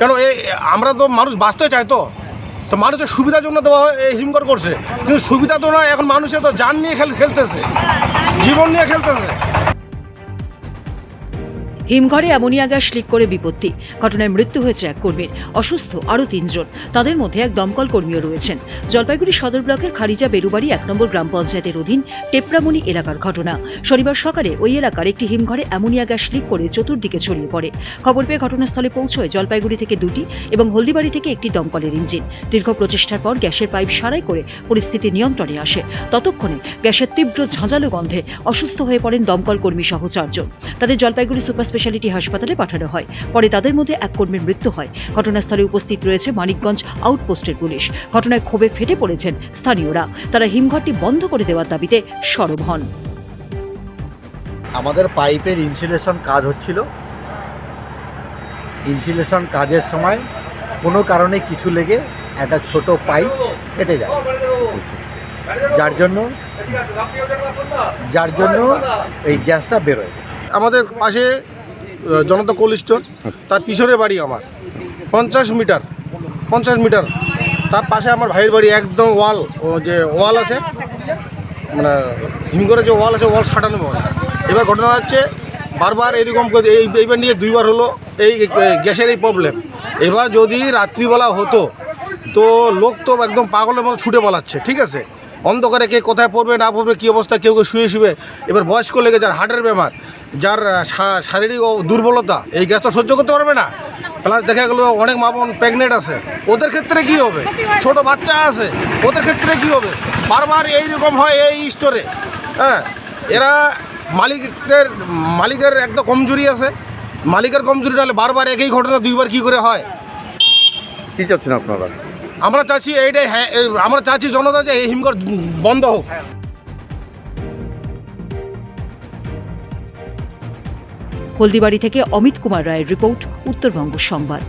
কেন এই আমরা তো মানুষ বাঁচতে চাই তো। তো মানুষের সুবিধার জন্য দেওয়া এই হিমঘর করছে। কিন্তু সুবিধা তো নয়, এখন মানুষে তো যান নিয়ে খেল, খেলতেছে। জীবন নিয়ে খেলতেছে। হিমঘরে অ্যামোনিয়া গ্যাস লিক করে বিপত্তি। ঘটনায় মৃত্যু হয়েছে এক কর্মীর। অসুস্থ, আরও তিনজন। তাদের মধ্যে এক দমকল কর্মীও রয়েছেন। জলপাইগুড়ি সদর ব্লকের খারিজা বেরুবাড়ি এক নম্বর গ্রাম পঞ্চায়েতের অধীন টেপরামণি এলাকার ঘটনা। শনিবার সকালে ওই এলাকার একটি হিমঘরে অ্যামোনিয়া গ্যাস লিক করে চতুর্দিকে ছড়িয়ে পড়ে। খবর পেয়ে ঘটনাস্থলে পৌঁছয় জলপাইগুড়ি থেকে দুটি এবং হলদিবাড়ি থেকে একটি দমকলের ইঞ্জিন। দীর্ঘ প্রচেষ্টার পর গ্যাসের পাইপ সারাই করে পরিস্থিতি নিয়ন্ত্রণে আসে। ততক্ষণে গ্যাসের তীব্র ঝাঁঝালো গন্ধে অসুস্থ হয়ে পড়েন দমকল কর্মী সহ চারজন। তাদের জলপাইগুড়ি সুপার স্পেশালিটি হাসপাতালে পাঠানো হয়। পরে তাদের মধ্যে এক কর্মীর মৃত্যু হয়। ঘটনাস্থলে উপস্থিত রয়েছে মানিকগঞ্জ আউটপোস্টের পুলিশ। ঘটনায় ক্ষোভে ফেটে পড়েছেন স্থানীয়রা। তারা হিমঘরটি বন্ধ করে দেওয়ার দাবিতে সরব হন। আমাদের পাইপের ইনসুলেশন কাজ হচ্ছিল। ইনসুলেশন কাজের সময় কোনো কারণে কিছু লেগে একটা ছোট পাইপ কেটে যায়। যার জন্য যার জন্য এই গ্যাসটা বেরোয়। আমাদের পাশে জনতা কোল্ড স্টোর তার পিছনে বাড়ি আমার। পঞ্চাশ মিটার পঞ্চাশ মিটার। তার পাশে আমার ভাইয়ের বাড়ি, একদম ওয়াল, ও যে ওয়াল আছে মানে হিমঘরে যে ওয়াল আছে, ওয়াল সাটানো হয় এবার ঘটনা হচ্ছে, বারবার এরকম এই, এইবার নিয়ে দুইবার হলো, এই গ্যাসের এই প্রবলেম এবার যদি রাত্রিবেলা হতো, তো লোক তো একদম পাগলের মতো ছুটে পালাচ্ছে, ঠিক আছে? অন্ধকারে কে কোথায় পড়বে, না পড়বে, কী অবস্থা, কেউ কেউ শুয়ে শুয়ে এবার বয়স্ক লেগে যার হার্টের ব্যাপার যার শারীরিক দুর্বলতা, এই গ্যাসটা সহ্য করতে পারবে না। প্লাস দেখা গেলো অনেক মা বোন প্রেগনেন্ট আছে। ওদের ক্ষেত্রে কি হবে? ছোট বাচ্চা আছে, ওদের ক্ষেত্রে কি হবে? বারবার এইরকম হয় এই স্টোরে হ্যাঁ এরা মালিকদের, মালিকের একটা কমজোরি আছে। মালিকের কমজোরি নাহলে বারবার একই ঘটনা দুইবার কি করে হয়? কি চাচ্ছেন আপনারা? আমরা চাচ্ছি এইটাই হ্যাঁ আমরা চাচ্ছি জনতা যে এই হিমঘর বন্ধ হোক। হলদিবাড়ি থেকে অমিত কুমার রায়ের রিপোর্ট উত্তরবঙ্গ সংবাদ।